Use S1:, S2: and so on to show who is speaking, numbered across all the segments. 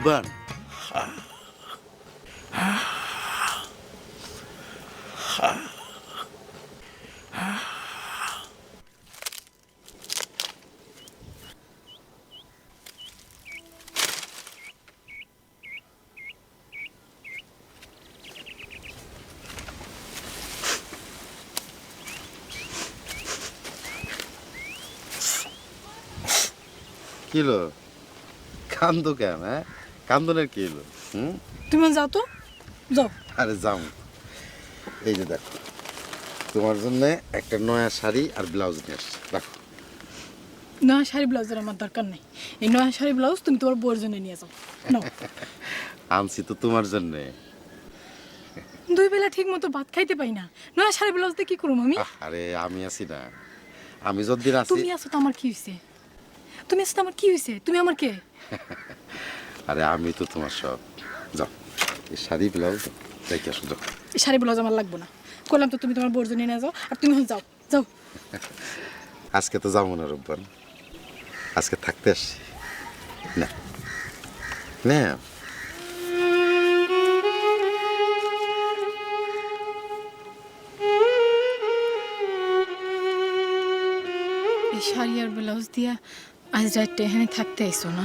S1: রূপবান kilo কান্দো কেন হ্যাঁ কান্দনের কি হলো হুম?
S2: তুমি যাও তো। যাও।
S1: আরে যাও। এই যে দেখো তোমার জন্য একটা নয়া শাড়ি আর ব্লাউজ নিয়ে আসছি। রাখো।
S2: নয়া শাড়ি ব্লাউজের আমার দরকার নেই। এই নয়া শাড়ি ব্লাউজ তুমি তোমার বউর জন্য নিয়ে যাও। নাও।
S1: আনছি তো তোমার জন্যে।
S2: দুই বেলা ঠিক মতো ভাত খাইতে পাই না। নয়া শাড়ি ব্লাউজ দিয়ে কি করুম আমি?
S1: আরে আমি আছি না। আমি যদি আছি
S2: তুমি আছো তো আমার কি হয়েছে তুমি আছো তো আমার কি হয়েছে তুমি আমার কে?
S1: আরে আমি তো তোমার সব যাও। এই শাড়ি ব্লাউজ দেখে আসো যাও।
S2: এই শাড়ি ব্লাউজ আমার লাগবে না। করলাম তো তুমি তোমার বউর জন্য নিয়ে যাও আর তুমি যাও যাও।
S1: আজকে তো যাব না রোববার। আজকে থাকতে আসছি। না। না।
S2: শাড়ি আর ব্লাউজ দিয়া আজ রাতটা এখানে থাকতে আইসো না।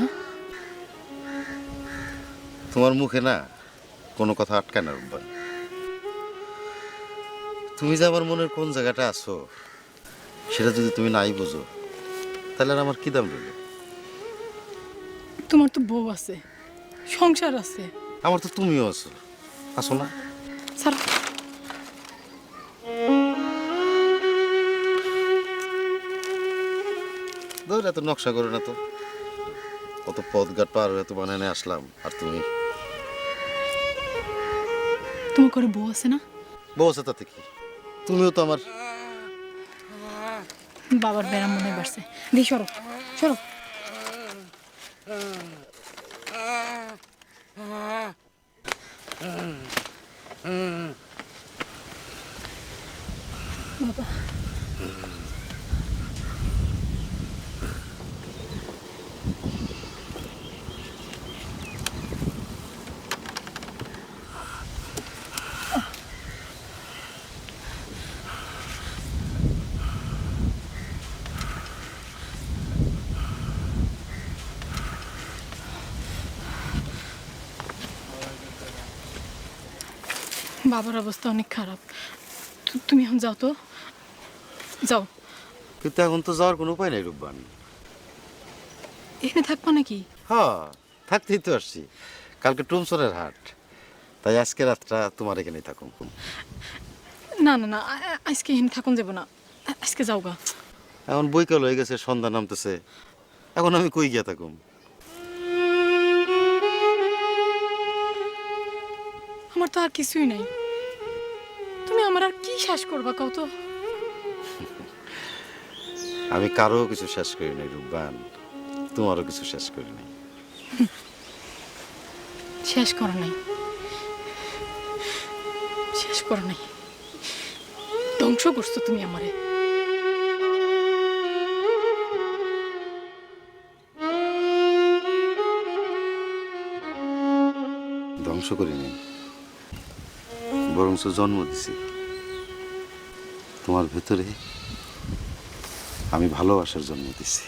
S1: তোমার মুখে না কোনো কথা আটকায় না রোববার তুমি যে আমার মনের কোন জায়গাটা আছো সেটা যদি তুমি নাই বুঝো তাহলে আর আমার কি দাম রইল?
S2: তোমার তো বউ আছে সংসার আছে।
S1: আমার তো তুমিও আছো। আসো না।
S2: ছাড়ো।
S1: ধর এত নকশা করো না তো। কত পথঘাট পার হয়ে তো বানানে আসলাম আর তুমি
S2: তোমার করে বউ আছে না?
S1: বউ আছে তাতে কি? তুমিও তো আমার
S2: বাবার ব্যারাম মনে বাড়ছে। দি সরো সরো। বাবা। বাবার অবস্থা অনেক খারাপ। তুমি এখন যাও তো। যাও।
S1: কিন্তু এখন তো যাওয়ার কোনো উপায় নাই রূপবান।
S2: এখানে থাকবা নাকি?
S1: হ্যাঁ থাকতেই তো আসছি। কালকে টুমসরের হাট। তাই আজকে রাতটা তোমার এখানেই থাকুন
S2: না না না আজকে এখানে থাকুন যাব না। আজকে যাও গা
S1: এখন বৈকাল হয়ে গেছে সন্ধ্যা নামতেছে। এখন আমি কই গিয়া থাকুম?
S2: আমার তো আর কিছুই নাই। তুমি আমার আর কি শ্বাস করবা কও তো?
S1: আমি কারও কিছু শেষ করি নাই রূপবান। তোমারও কিছু শেষ করি নাই।
S2: শেষ করো নাই। শেষ করো নাই। ধ্বংস করছ তুমি আমারে।
S1: ধ্বংস করি নাই। বরঞ্চ জন্ম দিছি। তোমার ভেতরে আমি ভালোবাসার জন্ম দিছি।